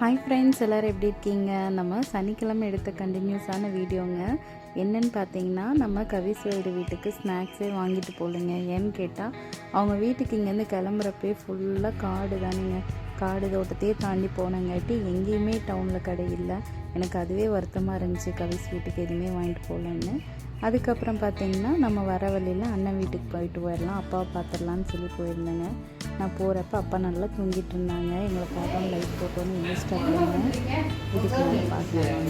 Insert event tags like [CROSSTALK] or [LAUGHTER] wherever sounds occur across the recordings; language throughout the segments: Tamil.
ஹாய் ஃப்ரெண்ட்ஸ் எல்லோரும் எப்படி இருக்கீங்க? நம்ம சனிக்கிழமை எடுத்த கண்டினியூஸான வீடியோங்க. என்னென்னு பார்த்தீங்கன்னா நம்ம கவிஸ்வரர் வீட்டுக்கு ஸ்நாக்ஸே வாங்கிட்டு போகலைங்க. ஏன்னு கேட்டால் அவங்க வீட்டுக்கு இங்கேருந்து கிளம்புறப்பே ஃபுல்லாக காடு தானுங்க. காடு தோட்டத்தையே தாண்டி போனங்காட்டி எங்கேயுமே டவுனில் கடை இல்லை. எனக்கு அதுவே வருத்தமாக இருந்துச்சு கவிஸ் வீட்டுக்கு எதுவுமே வாங்கிட்டு போகலன்னு. அதுக்கப்புறம் பார்த்தீங்கன்னா நம்ம வர வழியில் அண்ணன் வீட்டுக்கு போயிட்டு போயிடலாம் அப்பாவை பார்த்துடலான்னு சொல்லி போயிருந்தேங்க. நான் போகிறப்ப அப்பா நல்லா தூங்கிட்டு இருந்தாங்க. எங்களை பார்த்தோம் லைட் போட்டோன்னு இன்ஸ்டா போனேன் இதுக்கு வந்து பார்க்கலாம்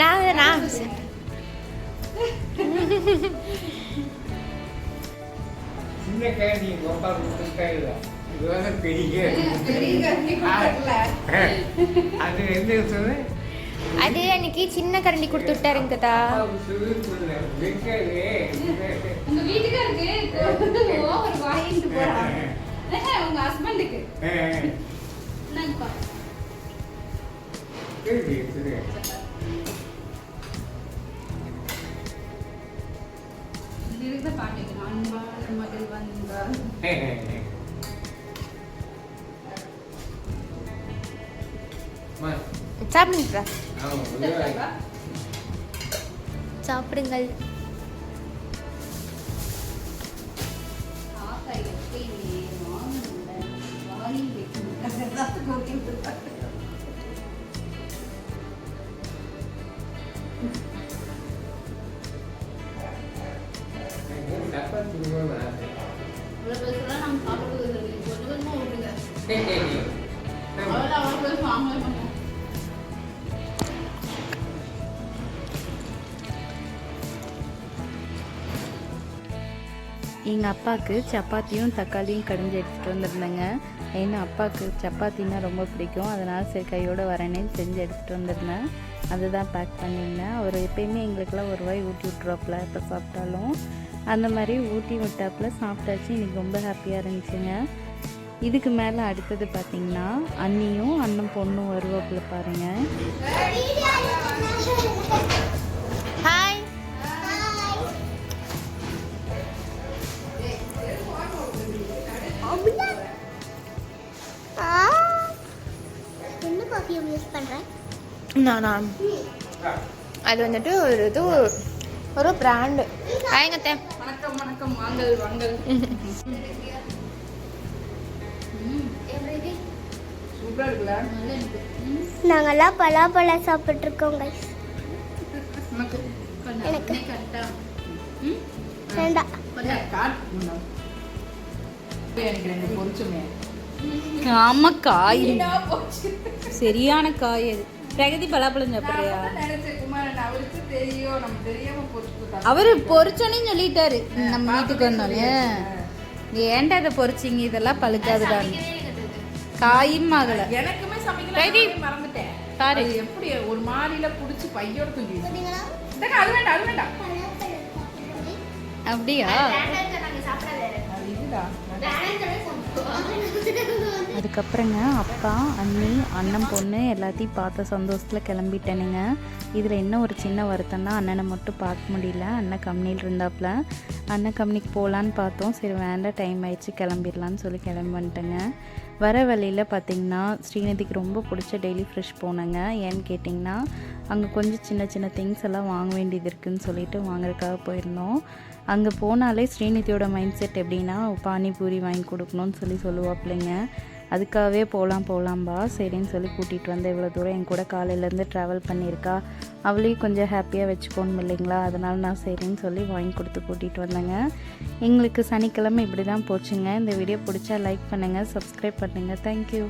நான் நான் சின்ன கேண்டி ரொம்ப கொடுத்தாங்க இது வந்து பெரிய அது என்ன சொல்லு அது அன்னைக்கு சின்ன கரண்டி கொடுத்து விட்டாருங்க தாத்தா. உங்க வீட்டுக்காருக்கு ஓவர் வாங்கிட்டு போறாங்க உங்க ஹஸ்பண்டுக்கு என்னங்கப்பா மகள் வந்தால் சாப்பிடுங்க. சாப்பிடுங்கள் எங்கள் அப்பாவுக்கு சப்பாத்தியும் தக்காளியும் கடைஞ்சி எடுத்துகிட்டு வந்திருந்தேங்க. ஏன்னா அப்பாவுக்கு சப்பாத்தின்னா ரொம்ப பிடிக்கும். அதனால் சரி கையோடு வரேனே செஞ்சு எடுத்துகிட்டு வந்திருந்தேன். அதுதான் பேக் பண்ணியிருந்தேன். அவர் எப்பயுமே எங்களுக்கெல்லாம் ஒரு வாய் ஊட்டி விட்ருவாப்பில் எப்போ சாப்பிட்டாலும். அந்த மாதிரி ஊட்டி விட்டாப்புல சாப்பிட்டாச்சு. இன்றைக்கி ரொம்ப ஹாப்பியாக இருந்துச்சுங்க. இதுக்கு மேலே அடுத்தது பார்த்திங்கன்னா அண்ணியும் அண்ணன் பொண்ணும் வருவாப்புல பாருங்கள் ஹாய் என்ன பர்ஃப்யூம் யூஸ் பண்ணுறேன் நானா? அது வந்துட்டு ஒரு இது ஒரு பிராண்டு வணக்கம் வணக்கம். வாங்கல் வாங்கல். [LAUGHS] நாங்கெல்லாம் பலாப்பழம் சாப்பிட்ருக்கோம் கைஸ் உனக்கு கொஞ்சம் எனக்கு. அப்படியே கரெக்டா? ம்? வேண்டாம் கொஞ்சம் காட் இன்னும். எனக்கு ரெண்டு பொரிச்சுமே. ஆமாம் காய். சரியான காய் அது. பிரகதி பலாப்பழம் சாப்பிட்றியா? அவரு பொறிச்சோன்னு சொல்லிட்டாரு. நம்ம வீட்டுக்கு வந்தோன்னே ஏன்டா அதை பொறிச்சிங்க இதெல்லாம் பழுக்காதுடான்னு. காயும் ஆகல எனக்குமே சமைக்கல மறந்துட்டேன். அது எப்படி ஒரு மாடியில புடிச்சு பையோட தூக்கி அது வேண்டாம் அது வேண்டாம். அப்படியா? அது இதுதான் அதுக்கப்புறங்க அப்பா அண்ணி அண்ணன் பொண்ணு எல்லாத்தையும் பார்த்த சந்தோஷத்தில் கிளம்பிட்டேனுங்க. இதில் என்ன ஒரு சின்ன வருத்தம்னா அண்ணனை மட்டும் பார்க்க முடியல. அண்ணன் கம்பெனியில் இருந்தாப்புல. அண்ணன் கம்பெனிக்கு போகலான்னு பார்த்தோம். சரி வேண்டாம் டைம் ஆயிடுச்சு. கிளம்பிடலான்னு சொல்லி கிளம்பி வந்துட்டேங்க. வர வழியில் பார்த்தீங்கன்னா ஸ்ரீநிதிக்கு ரொம்ப பிடிச்ச டெய்லி ஃப்ரெஷ் போனேங்க. ஏன்னு கேட்டிங்கன்னா அங்கே கொஞ்சம் சின்ன சின்ன திங்ஸ் எல்லாம் வாங்க வேண்டியது இருக்குதுன்னு சொல்லிட்டு வாங்குறதுக்காக போயிருந்தோம். அங்கே போனாலே ஸ்ரீநிதியோட மைண்ட் செட் எப்படின்னா பானிபூரி வாங்கி கொடுக்கணும்னு சொல்லி சொல்லுவாப்பிள்ளைங்க அதுக்காகவே போகலாம் போகலாம்பா சரின்னு சொல்லி கூட்டிகிட்டு வந்து இவ்வளோ தூரம் என் கூட காலையிலேருந்து ட்ராவல் பண்ணியிருக்கா. அவளையும் கொஞ்சம் ஹாப்பியாக வச்சுக்கோணும் இல்லைங்களா? அதனால் நான் சரின்னு சொல்லி வாங்கி கொடுத்து கூட்டிகிட்டு வந்தேங்க. எங்களுக்கு சனிக்கிழமை இப்படி தான் போச்சுங்க. இந்த வீடியோ பிடிச்சா லைக் பண்ணுங்கள் சப்ஸ்கிரைப் பண்ணுங்கள் தேங்க்யூ